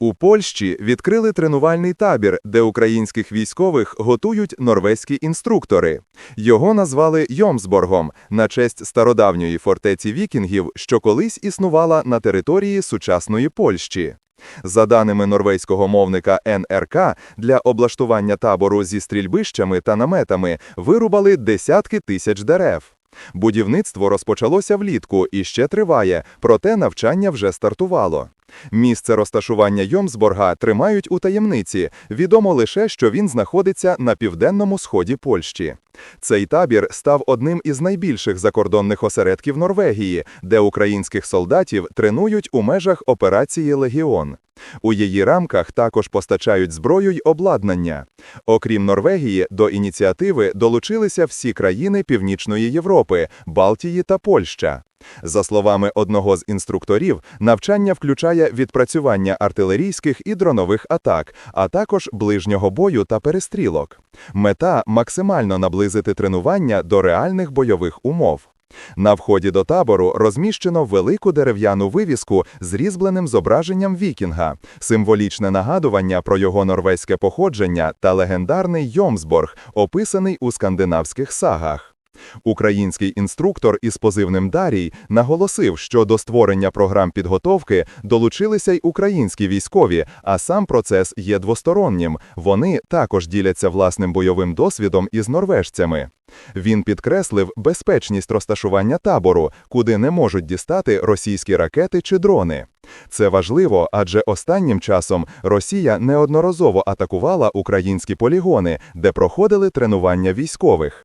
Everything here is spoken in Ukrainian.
У Польщі відкрили тренувальний табір, де українських військових готують норвезькі інструктори. Його назвали Йомсборгом на честь стародавньої фортеці вікінгів, що колись існувала на території сучасної Польщі. За даними норвезького мовника НРК, для облаштування табору зі стрільбищами та наметами вирубали десятки тисяч дерев. Будівництво розпочалося влітку і ще триває, проте навчання вже стартувало. Місце розташування Йомсборга тримають у таємниці. Відомо лише, що він знаходиться на південному сході Польщі. Цей табір став одним із найбільших закордонних осередків Норвегії, де українських солдатів тренують у межах операції Легіон. У її рамках також постачають зброю й обладнання. Окрім Норвегії, до ініціативи долучилися всі країни Північної Європи, Балтії та Польща. За словами одного з інструкторів, навчання включає відпрацювання артилерійських і дронових атак, а також ближнього бою та перестрілок. Мета максимально наблизити тренування до реальних бойових умов. На вході до табору розміщено велику дерев'яну вивіску з різьбленим зображенням вікінга, символічне нагадування про його норвезьке походження та легендарний Йомсборг, описаний у скандинавських сагах. Український інструктор із позивним Дарій наголосив, що до створення програм підготовки долучилися й українські військові, а сам процес є двостороннім. Вони також діляться власним бойовим досвідом із норвежцями. Він підкреслив безпечність розташування табору, куди не можуть дістати російські ракети чи дрони. Це важливо, адже останнім часом Росія неодноразово атакувала українські полігони, де проходили тренування військових.